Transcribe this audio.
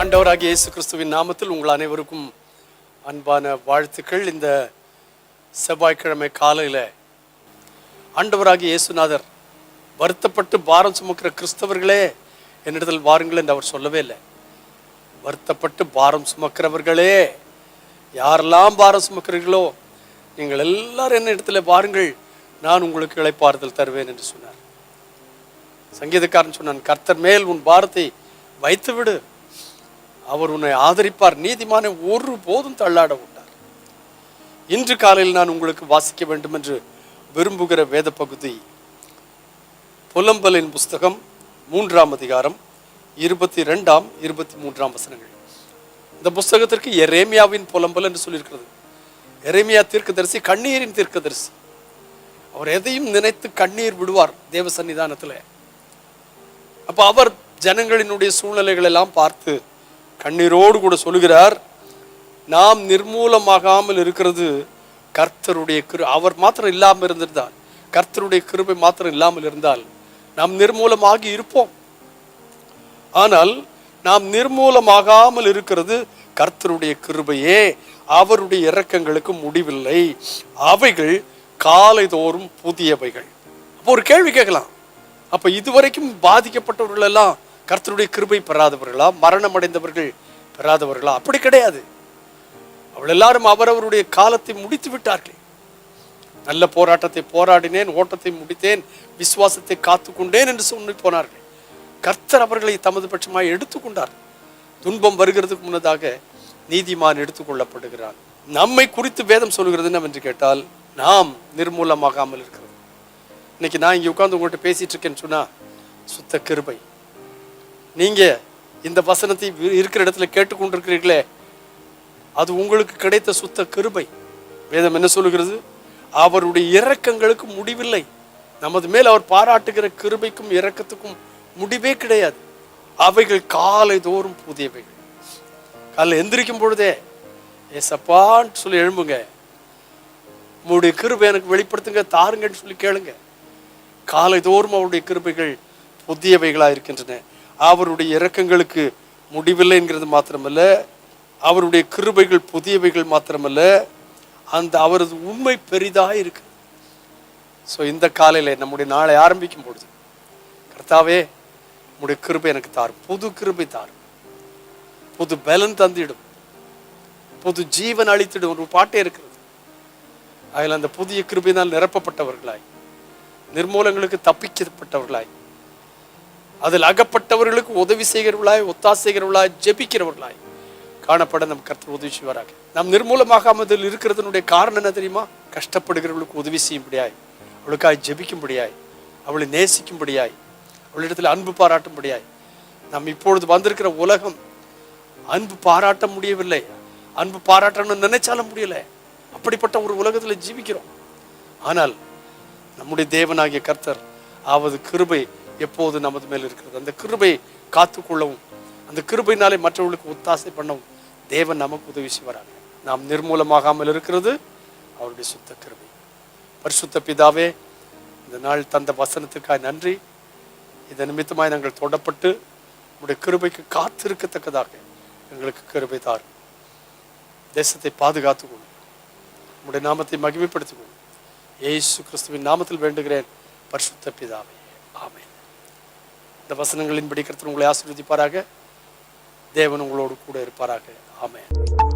ஆண்டவராகிய இயேசு கிறிஸ்துவின் நாமத்தில் உங்கள் அனைவருக்கும் அன்பான வாழ்த்துக்கள். இந்த செவ்வாய்க்கிழமை காலையில் ஆண்டவராகிய இயேசுநாதர் வருத்தப்பட்டு பாரம் சுமக்கிற கிறிஸ்தவர்களே என்னிடத்தில் வாருங்கள் என்று அவர் சொல்லவே இல்லை. வருத்தப்பட்டு பாரம் சுமக்கிறவர்களே யாரெல்லாம் பாரம் சுமக்கிறீர்களோ நீங்கள் எல்லாரும் என்ன இடத்துல வாருங்கள் நான் உங்களுக்கு இழைப்பாறுதல் தருவேன் என்று சொன்னார். சங்கீதக்காரன் சொன்னான் கர்த்தர் மேல் உன் பாரத்தை வைத்து விடு அவர் உன்னை ஆதரிப்பார். நீதிமானை ஒரு போதும் தள்ளாட விட்டார். இன்று காலையில் நான் உங்களுக்கு வாசிக்க வேண்டும் என்று விரும்புகிற வேத பகுதி புலம்பலின் புஸ்தகம் மூன்றாம் அதிகாரம் இருபத்தி ரெண்டாம் இருபத்தி மூன்றாம் வசனங்கள். இந்த புஸ்தகத்திற்கு எரேமியாவின் புலம்பல் என்று சொல்லியிருக்கிறது. எரேமியா தீர்க்கதரிசி கண்ணீரின் தீர்க்கதரிசி. அவர் எதையும் நினைத்து கண்ணீர் விடுவார் தேவ சன்னிதானத்தில் அப்போ அவர் ஜனங்களினுடைய சூழ்நிலைகள் எல்லாம் பார்த்து கண்ணீரோடு கூட சொல்லுகிறார் நாம் நிர்மூலமாகாமல் இருக்கிறது கர்த்தருடைய கிரு அவர் மாத்திரம் இல்லாமல் இருந்திருந்தால் கர்த்தருடைய கிருபை மாத்திரம் இல்லாமல் இருந்தால் நாம் நிர்மூலமாகி இருப்போம். ஆனால் நாம் நிர்மூலமாகாமல் இருக்கிறது கர்த்தருடைய கிருபையே. அவருடைய இறக்கங்களுக்கு முடிவில்லை. அவைகள் காலைதோறும் புதியவைகள். அப்போ ஒரு கேள்வி கேட்கலாம். அப்போ இதுவரைக்கும் பாதிக்கப்பட்டவர்கள் எல்லாம் கர்த்தருடைய கிருபை பெறாதவர்களா? மரணம் அடைந்தவர்கள் பெறாதவர்களா? அப்படி கிடையாது. அவள் எல்லாரும் அவரவருடைய காலத்தை முடித்து விட்டார்கள். நல்ல போராட்டத்தை போராடினேன் ஓட்டத்தை முடித்தேன் விசுவாசத்தை காத்து கொண்டேன் என்று சொல்லி போனார்கள். கர்த்தர் அவர்களை தமது பட்சமாய் எடுத்துக்கொண்டார் துன்பம் வருகிறதுக்கு முன்னதாக நீதிமான் எடுத்துக்கொள்ளப்படுகிறான் நம்மை குறித்து வேதம் சொல்கிறது என்னவென்று கேட்டால் நாம் நிர்மூலமாகாமல் இருக்கிறது இன்னைக்கு நான் இங்கே உட்காந்து உங்கள்கிட்ட பேசிட்டு இருக்கேன்னு சொன்னால் சுத்த கிருபை. நீங்க இந்த வசனத்தை இருக்கிற இடத்துல கேட்டுக்கொண்டிருக்கிறீர்களே அது உங்களுக்கு கிடைத்த சுத்த கிருபை. வேதம் என்ன சொல்லுகிறது? அவருடைய இரக்கங்களுக்கு முடிவில்லை. நமது மேல் அவர் பாராட்டுகிற கிருபைக்கும் இரக்கத்துக்கும் முடிவே கிடையாது. அவைகள் காலை தோறும் புதியவைகள் காலைல எந்திரிக்கும் பொழுதே ஏசப்பான்னு சொல்லி எழும்புங்க. உங்களுடைய கிருபை எனக்கு வெளிப்படுத்துங்க தாருங்கன்னு சொல்லி கேளுங்க. காலை தோறும் அவருடைய கிருபைகள் புதியவைகளாக இருக்கின்றன அவருடைய இறக்கங்களுக்கு முடிவில்லைங்கிறது மாத்திரமல்ல அவருடைய கிருபைகள் புதியவைகள் மாத்திரமல்ல அந்த அவரது உண்மை பெரிதாக இருக்கு. ஸோ இந்த காலையில் நம்முடைய நாளை ஆரம்பிக்கும் பொழுது கர்த்தாவே உம்முடைய கிருபை எனக்கு தாரும். புது கிருபை தாரும். புது பலன் தந்திடும். புது ஜீவன் அளித்திடும். ஒரு பாட்டே இருக்கிறது. அதில் அந்த புதிய கிருபையினால் நிரப்பப்பட்டவர்களாய் நிர்மூலங்களுக்கு தப்பிக்கப்பட்டவர்களாய் அதில் அகப்பட்டவர்களுக்கு உதவி செய்கிறவர்களாய் ஒத்தாசைகிறவர்களாய் ஜெபிக்கிறவர்களாய் காணப்பட நம் கர்த்தர் உதவி செய்வாராக. நாம் நிர்மூலமாகாமல் இருக்கிறதுனுடைய காரணம் என்ன தெரியுமா? கஷ்டப்படுகிறவர்களுக்கு உதவி செய்யும்படியாய் அவளுக்காய் ஜெபிக்கும்படியாய் அவளை நேசிக்கும்படியாய் அவளிடத்தில் அன்பு பாராட்டும்படியாய் நாம் இப்பொழுது வந்திருக்கிற உலகம் அன்பு பாராட்ட முடியவில்லை. அன்பு பாராட்டணும்னு நினைச்சாலும் முடியல. அப்படிப்பட்ட ஒரு உலகத்தில் ஜீவிக்கிறோம். ஆனால் நம்முடைய தேவனாகிய கர்த்தர் ஆவது கிருபை எப்போது நமது மேல் இருக்கிறது? அந்த கிருபை காத்துக்கொள்ளவும் அந்த கிருபையினாலே மற்றவர்களுக்கு ஒத்தாசை பண்ணவும் தேவன் நமக்கு உதவி செய்வாராங்க நாம் நிர்மூலமாகாமல் இருக்கிறது அவருடைய சுத்த கிருபை. பரிசுத்த பிதாவே இந்த நாள் தந்த வசனத்துக்காக நன்றி. இதன் நிமித்தமாய் நாங்கள் தொடப்பட்டு உடைய கிருபைக்கு காத்திருக்கத்தக்கதாக எங்களுக்கு கிருபை தார் தேசத்தை பாதுகாத்துக்கொள்ளும் உடைய நாமத்தை மகிமைப்படுத்திக் கொள்ளும் இயேசு கிறிஸ்துவின் நாமத்தில் வேண்டுகிறேன். பரிசுத்த பிதாவே. ஆமென். இந்த வசனங்களின்படி கருத்து உங்களை ஆசீர்வதிப்பாராக. தேவன் உங்களோடு கூட இருப்பாராக. ஆமென்.